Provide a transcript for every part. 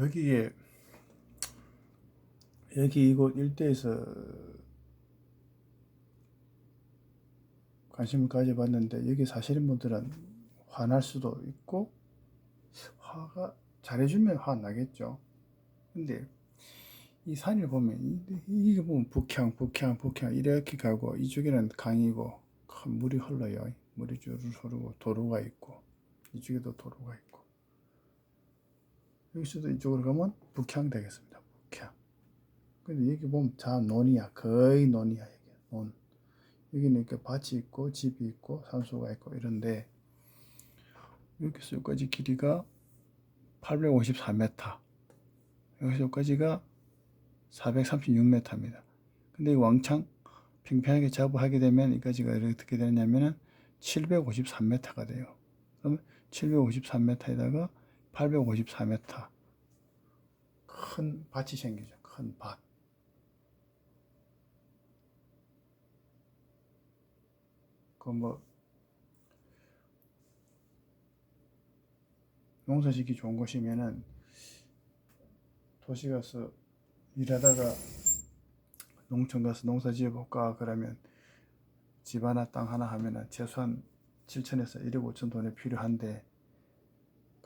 여기에 여기 이곳 일대에서 관심을 가져봤는데 여기 사시는 분들은 화날 수도 있고 화가 잘해주면 화 나겠죠. 근데 이 산을 보면 이- 이게 보면 북향, 북향, 북향 이렇게 가고 이쪽에는 강이고 큰 물이 흘러요. 물이 줄 흐르고 도로가 있고 이쪽에도 도로가 있고 여기서도 이쪽으로 가면 북향 되겠습니다. 북향. 근데 여기 보면 다 논이야. 거의 논이야. 이게 논. 여기는 이렇게 밭이 있고 집이 있고 산소가 있고 이런데 여기서 여기까지 길이가 854m. 여기서 여기까지가 436m입니다. 근데 이 왕창 평평하게 작업하게 되면 여기까지가 어떻게 되냐면은 753m가 돼요. 그러면 753m에다가 854m 큰 밭이 생기죠. 큰 밭. 그 뭐 농사짓기 좋은 곳이면은 도시 가서 일하다가 농촌 가서 농사 지어볼까 그러면 집 하나 땅 하나 하면은 최소한 7천에서 1억 5천 돈이 필요한데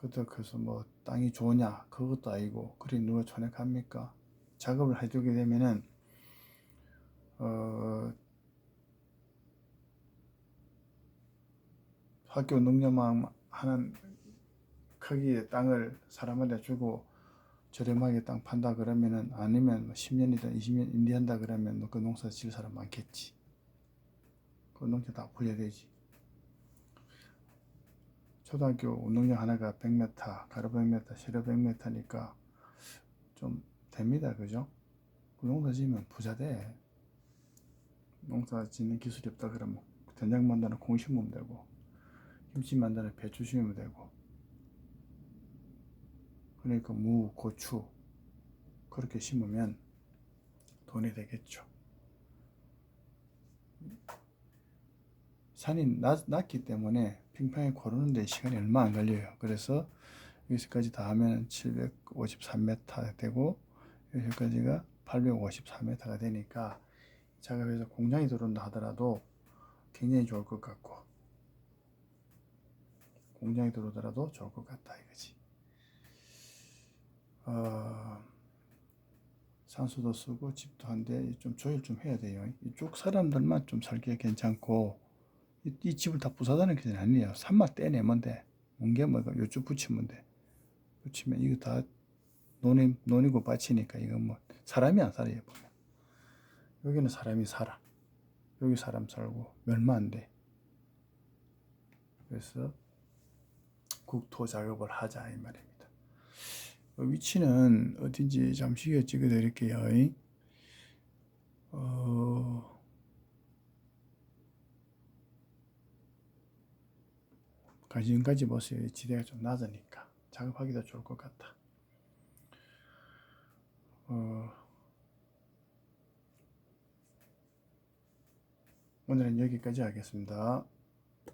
그것도 그래서 뭐 땅이 좋으냐 그것도 아니고 그리 누가 갑니까 작업을 해두게 되면은 어 학교 농협망 하는 크기의 땅을 사람한테 주고 저렴하게 땅 판다 그러면은 아니면 뭐 10년이든 20년 임대한다 그러면 뭐그 농사 질 사람 많겠지. 그 농사 다 풀려야 되지. 초등학교 운동장 하나가 100m, 가로 100m, 세로 100m니까 좀 됩니다. 그죠? 그 농사 지으면 부자 돼. 농사 짓는 기술이 없다 그러면 된장 만드는 콩 심으면 되고 김치 만드는 배추 심으면 되고 그러니까 무, 고추 그렇게 심으면 돈이 되겠죠. 산이 낮, 낮기 때문에 평평하게 고르는데 시간이 얼마 안 걸려요. 그래서 여기서까지 다 하면 753m 되고 여기까지가 854m가 되니까 작업해서 공장이 들어온다 하더라도 굉장히 좋을 것 같고 공장이 들어오더라도 좋을 것 같다 이거지. 어, 산소도 쓰고 집도 한데 좀 조율 좀 해야 돼요. 이쪽 사람들만 좀 살기가 괜찮고 이, 이 집을 다 부사다는 게 아니에요. 산만 떼내면 돼. 뭉개 뭐 요쪽 붙이면 돼. 붙이면 이거 다 논이 논이고 밭이니까 이거 뭐 사람이 안 살아요 보면. 여기는 사람이 살아. 여기 사람 살고 얼마 안 돼. 그래서 국토 작업을 하자 이 말입니다. 어, 위치는 어딘지 잠시 후에 찍어 드릴게요. 어, 지금까지 보세요. 지대가 좀 낮으니까 작업하기도 좋을 것 같다. 어, 오늘은 여기까지 하겠습니다.